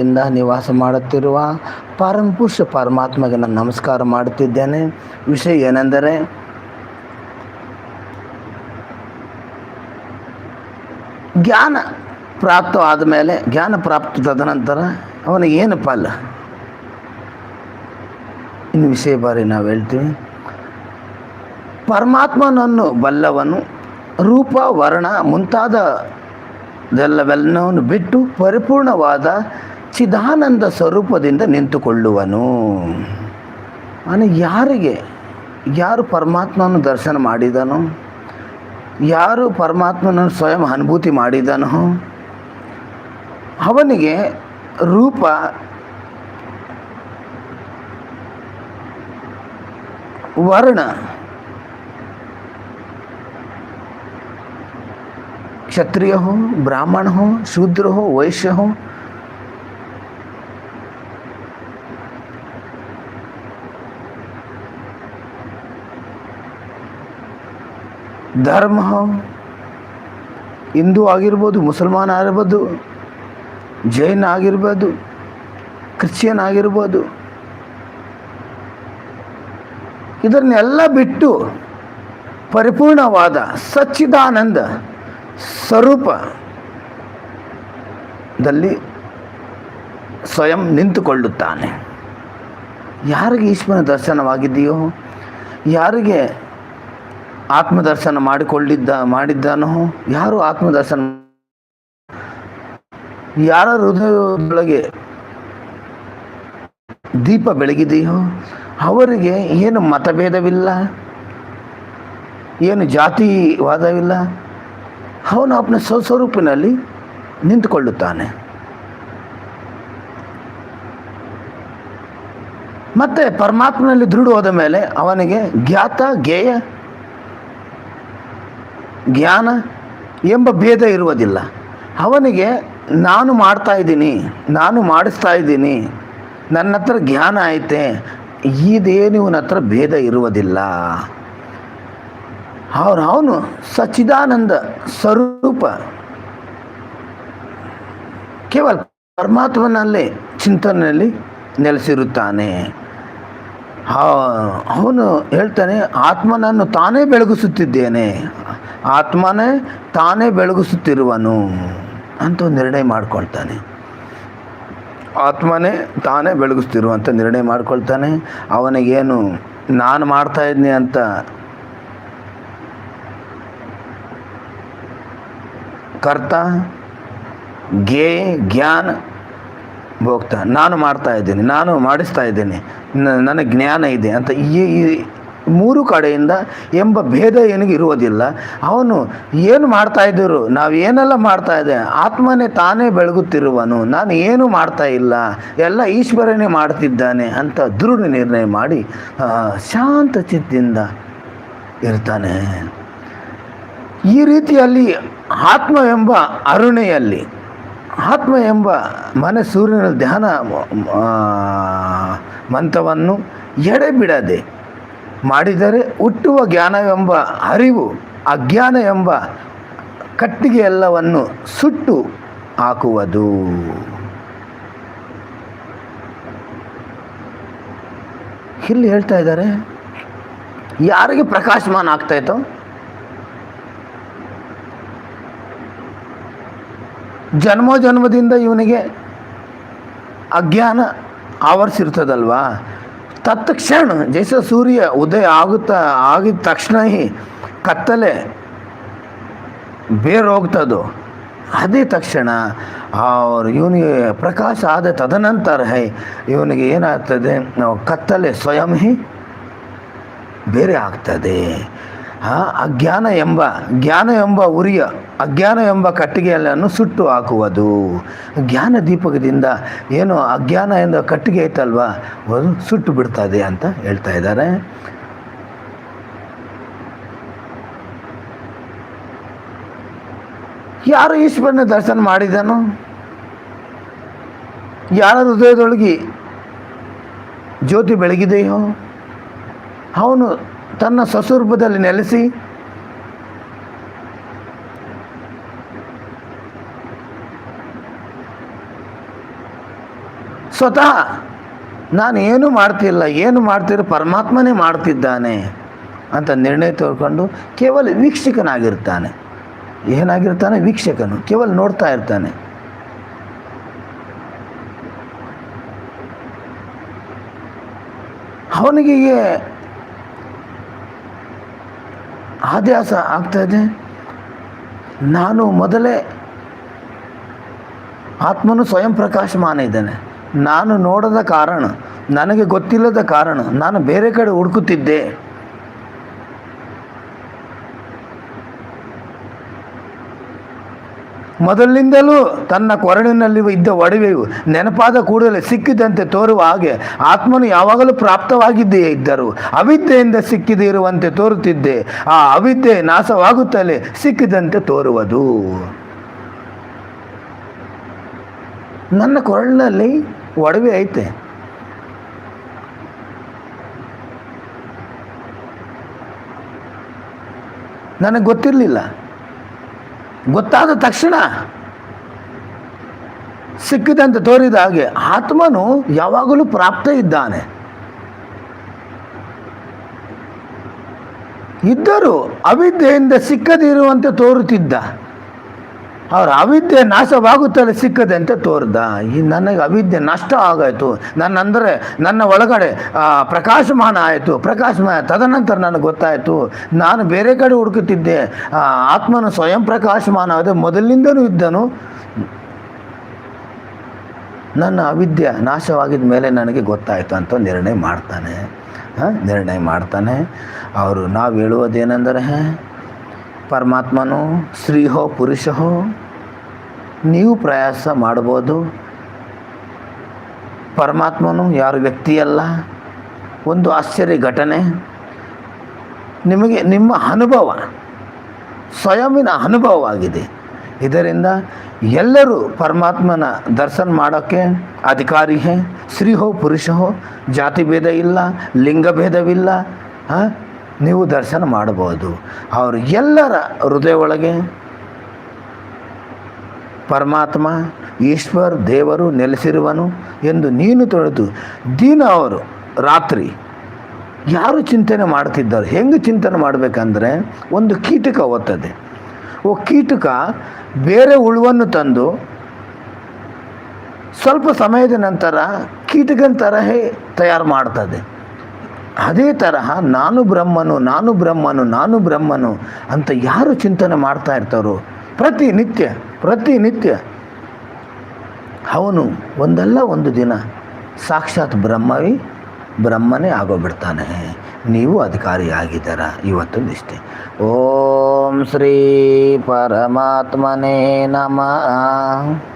ಇಂದ ನಿವಾಸ ಮಾಡುತ್ತಿರುವ ಪರಮಪುರುಷ ಪರಮಾತ್ಮಗೆ ನಾನು ನಮಸ್ಕಾರ ಮಾಡುತ್ತಿದ್ದೇನೆ. ವಿಷಯ ಏನೆಂದರೆ, ಜ್ಞಾನ ಪ್ರಾಪ್ತವಾದ ಮೇಲೆ, ಜ್ಞಾನ ಪ್ರಾಪ್ತ ತದನಂತರ ಅವನಿಗೆ ಏನು ಫಲ ಇನ್ನು ವಿಷಯ ಬಾರಿ ನಾವು ಹೇಳ್ತೀವಿ. ಪರಮಾತ್ಮನನ್ನು ಬಲ್ಲವನು, ರೂಪ, ವರ್ಣ ಮುಂತಾದ ಇದೆಲ್ಲವೆಲ್ಲವನ್ನು ಬಿಟ್ಟು ಪರಿಪೂರ್ಣವಾದ ಚಿದಾನಂದ ಸ್ವರೂಪದಿಂದ ನಿಂತುಕೊಳ್ಳುವನು ಅವನು ಯಾರಿಗೆ ಯಾರು ಪರಮಾತ್ಮನ ದರ್ಶನ ಮಾಡಿದನೋ ಯಾರು ಪರಮಾತ್ಮನನ್ನು ಸ್ವಯಂ ಅನುಭೂತಿ ಮಾಡಿದನೋ ಅವನಿಗೆ ರೂಪ ವರ್ಣ क्षत्रिय हो ब्राह्मण हो शूद्र हो वैश्य हो ಧರ್ಮ ಹಿಂದೂ ಆಗಿರ್ಬೋದು, ಮುಸಲ್ಮಾನ ಆಗಿರ್ಬೋದು, ಜೈನ್ ಆಗಿರ್ಬೋದು, ಕ್ರಿಶ್ಚಿಯನ್ ಆಗಿರ್ಬೋದು. ಇದನ್ನೆಲ್ಲ ಬಿಟ್ಟು ಪರಿಪೂರ್ಣವಾದ ಸಚ್ಚಿದಾನಂದ ಸ್ವರೂಪದಲ್ಲಿ ಸ್ವಯಂ ನಿಂತುಕೊಳ್ಳುತ್ತಾನೆ. ಯಾರಿಗೆ ಈಶ್ವರನ ದರ್ಶನವಾಗಿದೆಯೋ ಯಾರಿಗೆ ಆತ್ಮದರ್ಶನ ಮಾಡಿಕೊಂಡಿದ್ದ ಮಾಡಿದ್ದಾನೋ? ಯಾರು ಆತ್ಮದರ್ಶನ ಯಾರ ಹೃದಯದೊಳಗೆ ದೀಪ ಬೆಳಗಿದೆಯೋ, ಅವರಿಗೆ ಏನು ಮತಭೇದವಿಲ್ಲ, ಏನು ಜಾತಿವಾದವಿಲ್ಲ, ಅವನು ಅವನ ಸ್ವಸ್ವರೂಪಿನಲ್ಲಿ ನಿಂತುಕೊಳ್ಳುತ್ತಾನೆ. ಮತ್ತೆ ಪರಮಾತ್ಮನಲ್ಲಿ ದೃಢವಾದ ಮೇಲೆ ಅವನಿಗೆ ಜ್ಞಾತ, ಜ್ಞೇಯ ಜ್ಞಾನ ಎಂಬ ಭೇದ ಇರುವುದಿಲ್ಲ. ಅವನಿಗೆ ನಾನು ಮಾಡ್ತಾ ಇದ್ದೀನಿ, ನಾನು ಮಾಡಿಸ್ತಾ ಇದ್ದೀನಿ, ನನ್ನ ಹತ್ರ ಜ್ಞಾನ ಐತೆ ಇದೇನು ಇವನ ಹತ್ರ ಭೇದ ಇರುವುದಿಲ್ಲ. ಅವ್ರು ಅವನು ಸಚ್ಚಿದಾನಂದ ಸ್ವರೂಪ. ಕೇವಲ ಪರಮಾತ್ಮನಲ್ಲಿ, ಚಿಂತನೆಯಲ್ಲಿ ನೆಲೆಸಿರುತ್ತಾನೆ. ಅವನು ಹೇಳ್ತಾನೆ, ಆತ್ಮನನ್ನು ತಾನೇ ಬೆಳಗಿಸುತ್ತಿದ್ದೇನೆ. ಆತ್ಮನೇ ತಾನೇ ಬೆಳಗಿಸುತ್ತಿರುವನು ಅಂತ ನಿರ್ಣಯ ಮಾಡ್ಕೊಳ್ತಾನೆ. ಆತ್ಮನೇ ತಾನೇ ಬೆಳಗಿಸ್ತಿರುವಂತ ನಿರ್ಣಯ ಮಾಡ್ಕೊಳ್ತಾನೆ. ಅವನಿಗೇನು ನಾನು ಮಾಡ್ತಾ ಇದ್ದೀನಿ ಅಂತ ಕರ್ತ ಗೇ ಜ್ಞಾನ ಭೋಗ್ತಾ ನಾನು ಮಾಡ್ತಾ ಇದ್ದೀನಿ, ನಾನು ಮಾಡಿಸ್ತಾ ಇದ್ದೀನಿ ನನಗೆ ಜ್ಞಾನ ಇದೆ ಅಂತ ಈ ಮೂರು ಕಡೆಯಿಂದ ಎಂಬ ಭೇದ ಏನಿಗೆ ಇರುವುದಿಲ್ಲ. ಅವನು ಏನು ಮಾಡ್ತಾ ಇದ್ದರು? ನಾವು ಏನೆಲ್ಲ ಮಾಡ್ತಾ ಇದೆ ಆತ್ಮನೇ ತಾನೇ ಬೆಳಗುತ್ತಿರುವನು. ನಾನು ಏನು ಮಾಡ್ತಾ ಇಲ್ಲ? ಎಲ್ಲ ಈಶ್ವರನೇ ಮಾಡ್ತಿದ್ದಾನೆ ಅಂತ ದೃಢ ನಿರ್ಣಯ ಮಾಡಿ ಶಾಂತ ಚಿತ್ತಿಂದ ಇರ್ತಾನೆ. ಈ ರೀತಿಯಲ್ಲಿ ಆತ್ಮ ಎಂಬ ಅರುಣೆಯಲ್ಲಿ ಆತ್ಮ ಎಂಬ ಮನೆ ಸೂರ್ಯನ ಧ್ಯಾನ ಮಂತ್ರವನ್ನು ಎಡೆಬಿಡದೆ ಮಾಡಿದರೆ ಹುಟ್ಟುವ ಜ್ಞಾನವೆಂಬ ಅರಿವು, ಅಜ್ಞಾನ ಎಂಬ ಕಟ್ಟಿಗೆ ಎಲ್ಲವನ್ನು ಸುಟ್ಟು ಹಾಕುವುದು. ಇಲ್ಲಿ ಹೇಳ್ತಾ ಇದ್ದಾರೆ, ಯಾರಿಗೆ ಪ್ರಕಾಶಮಾನ ಆಗ್ತಾಯಿತ್ತು ಜನ್ಮೋ ಜನ್ಮದಿಂದ ಇವನಿಗೆ ಅಜ್ಞಾನ ಆವರಿಸಿರ್ತದಲ್ವಾ? ತತ್ಕ್ಷಣ ಜೈಸ ಸೂರ್ಯ ಉದಯ ಆಗುತ್ತಾ, ಆಗಿದ ತಕ್ಷಣ ಕತ್ತಲೆ ಬೇರೆ ಹೋಗ್ತದೋ ಅದೇ ತಕ್ಷಣ ಅವ್ರು ಇವನಿಗೆ ಪ್ರಕಾಶ ಆದ ತದನಂತರ ಹೈ, ಇವನಿಗೆ ಏನಾಗ್ತದೆ, ಕತ್ತಲೆ ಸ್ವಯಂ ಹಿ ಬೇರೆ ಆಗ್ತದೆ. ಅಜ್ಞಾನ ಎಂಬ, ಜ್ಞಾನ ಎಂಬ ಉರಿಯ, ಅಜ್ಞಾನ ಎಂಬ ಕಟ್ಟಿಗೆಯನ್ನು ಸುಟ್ಟು ಹಾಕುವುದು. ಜ್ಞಾನ ದೀಪಕದಿಂದ ಏನು ಅಜ್ಞಾನ ಎಂದ ಕಟ್ಟಿಗೆ ಐತಲ್ವಾ? ಅದು ಸುಟ್ಟು ಬಿಡ್ತದೆ ಅಂತ ಹೇಳ್ತಾ ಇದ್ದಾರೆ. ಯಾರು ಈಶ್ವರನ ದರ್ಶನ ಮಾಡಿದನು? ಯಾರ ಹೃದಯದೊಳಗೆ ಜ್ಯೋತಿ ಬೆಳಗಿದೆಯೋ? ಅವನು ತನ್ನ ಸಸುರ್ಭದಲ್ಲಿ ನೆಲೆಸಿ ಸ್ವತಃ ನಾನು ಏನು ಮಾಡ್ತಿಲ್ಲ, ಏನು ಮಾಡ್ತಿರೋ ಪರಮಾತ್ಮನೇ ಮಾಡ್ತಿದ್ದಾನೆ ಅಂತ ನಿರ್ಣಯ ತಗೊಂಡು ಕೇವಲ ವೀಕ್ಷಕನಾಗಿರ್ತಾನೆ. ಏನಾಗಿರ್ತಾನೆ? ವೀಕ್ಷಕನು. ಕೇವಲ ನೋಡ್ತಾ ಇರ್ತಾನೆ. ಅವನಿಗೆ ಆದ್ಯಾಸ ಆಗ್ತಾ ಇದೆ. ನಾನು ಮೊದಲೇ ಆತ್ಮನು ಸ್ವಯಂ ಪ್ರಕಾಶಮಾನ ಇದ್ದಾನೆ. ನಾನು ನೋಡದ ಕಾರಣ, ನನಗೆ ಗೊತ್ತಿಲ್ಲದ ಕಾರಣ, ನಾನು ಬೇರೆ ಕಡೆ ಹುಡುಕುತ್ತಿದ್ದೆ. ಮೊದಲಿನಿಂದಲೂ ತನ್ನ ಕೊರಳಿನಲ್ಲಿ ಇದ್ದ ಒಡವೆಯು ನೆನಪಾದ ಕೂಡಲೇ ಸಿಕ್ಕಿದಂತೆ ತೋರುವ ಹಾಗೆ ಆತ್ಮನು ಯಾವಾಗಲೂ ಪ್ರಾಪ್ತವಾಗಿದ್ದೇ ಇದ್ದರು. ಅವಿದ್ಯೆಯಿಂದ ಸಿಕ್ಕಿದೆ ಇರುವಂತೆ ತೋರುತ್ತಿದ್ದೆ. ಆ ಅವಿದ್ಯೆ ನಾಶವಾಗುತ್ತಲೇ ಸಿಕ್ಕಿದಂತೆ ತೋರುವುದು. ನನ್ನ ಕೊರಳಿನಲ್ಲಿ ಒಡವೆ ಐತೆ. ನನಗೆ ಗೊತ್ತಿರಲಿಲ್ಲ. ಗೊತ್ತಾದ ತಕ್ಷಣ ಸಿಕ್ಕಿದಂತೆ ತೋರಿದ ಹಾಗೆ ಆತ್ಮನು ಯಾವಾಗಲೂ ಪ್ರಾಪ್ತ ಇದ್ದಾನೆ. ಇದ್ದರೂ ಅವಿದ್ಯೆಯಿಂದ ಸಿಕ್ಕದಿರುವಂತೆ ತೋರುತ್ತಿದ್ದ. ಅವ್ರ ಅವಿದ್ಯೆ ನಾಶವಾಗುತ್ತಲೇ ಸಿಕ್ಕದಂತೆ ತೋರ್ದ. ಈ ನನಗೆ ಅವಿದ್ಯೆ ನಷ್ಟ ಆಗಾಯಿತು. ನನ್ನ ಅಂದರೆ ನನ್ನ ಒಳಗಡೆ ಪ್ರಕಾಶಮಾನ ಆಯಿತು. ಪ್ರಕಾಶಮಾನ ತದನಂತರ ನನಗೆ ಗೊತ್ತಾಯಿತು. ನಾನು ಬೇರೆ ಕಡೆ ಹುಡುಕುತ್ತಿದ್ದೆ. ಆತ್ಮನ ಸ್ವಯಂ ಪ್ರಕಾಶಮಾನ ಆದ ಮೊದಲಿನಿಂದನೂ ಇದ್ದನು. ನನ್ನ ಅವಿದ್ಯೆ ನಾಶವಾಗಿದ ಮೇಲೆ ನನಗೆ ಗೊತ್ತಾಯಿತು ಅಂತ ನಿರ್ಣಯ ಮಾಡ್ತಾನೆ. ನಿರ್ಣಯ ಮಾಡ್ತಾನೆ. ಅವರು ನಾವು ಹೇಳುವುದೇನೆಂದರೆ ಪರಮಾತ್ಮನು ಸ್ತ್ರೀ ಹೋ ಪುರುಷ ಹೋ ನೀವು ಪ್ರಯಾಸ ಮಾಡ್ಬೋದು. ಪರಮಾತ್ಮನು ಯಾರು ವ್ಯಕ್ತಿಯಲ್ಲ, ಒಂದು ಆಶ್ಚರ್ಯ ಘಟನೆ. ನಿಮಗೆ ನಿಮ್ಮ ಅನುಭವ ಸ್ವಯಂನ ಅನುಭವವಾಗಿದೆ. ಇದರಿಂದ ಎಲ್ಲರೂ ಪರಮಾತ್ಮನ ದರ್ಶನ ಮಾಡೋಕ್ಕೆ ಅಧಿಕಾರಿ ಹೇ. ಸ್ತ್ರೀ ಹೋ ಜಾತಿ ಭೇದ ಇಲ್ಲ, ಲಿಂಗ ಭೇದವಿಲ್ಲ, ಹಾಂ? ನೀವು ದರ್ಶನ ಮಾಡಬಹುದು. ಅವರು ಎಲ್ಲರ ಹೃದಯ ಒಳಗೆ ಪರಮಾತ್ಮ, ಈಶ್ವರ್, ದೇವರು ನೆಲೆಸಿರುವನು ಎಂದು ನೀನು ತೊಳೆದು, ದಿನ ಅವರು, ರಾತ್ರಿ ಯಾರು ಚಿಂತನೆ ಮಾಡ್ತಿದ್ದಾರೆ, ಹೆಂಗೆ ಚಿಂತನೆ ಮಾಡಬೇಕಂದ್ರೆ ಒಂದು ಕೀಟಕ ಓದ್ತದೆ. ಓ ಕೀಟಕ ಬೇರೆ ಹುಳುವನ್ನು ತಂದು ಸ್ವಲ್ಪ ಸಮಯದ ನಂತರ ಕೀಟಕನ ತರಹೇ ತಯಾರು ಮಾಡ್ತದೆ. ಅದೇ ತರಹ ನಾನು ಬ್ರಹ್ಮನು ನಾನು ಬ್ರಹ್ಮನು ನಾನು ಬ್ರಹ್ಮನು ಅಂತ ಯಾರು ಚಿಂತನೆ ಮಾಡ್ತಾ ಇರ್ತಾರೋ? ಪ್ರತಿನಿತ್ಯ ಪ್ರತಿನಿತ್ಯ ಅವನು ಒಂದಲ್ಲ ಒಂದು ದಿನ ಸಾಕ್ಷಾತ್ ಬ್ರಹ್ಮವಿ, ಬ್ರಹ್ಮನೇ ಆಗೋಗ್ಬಿಡ್ತಾನೆ. ನೀವು ಅಧಿಕಾರಿಯಾಗಿದ್ದೀರ? ಇವತ್ತು ನಿಷ್ಠೆ. ಓಂ ಶ್ರೀ ಪರಮಾತ್ಮನೇ ನಮಃ.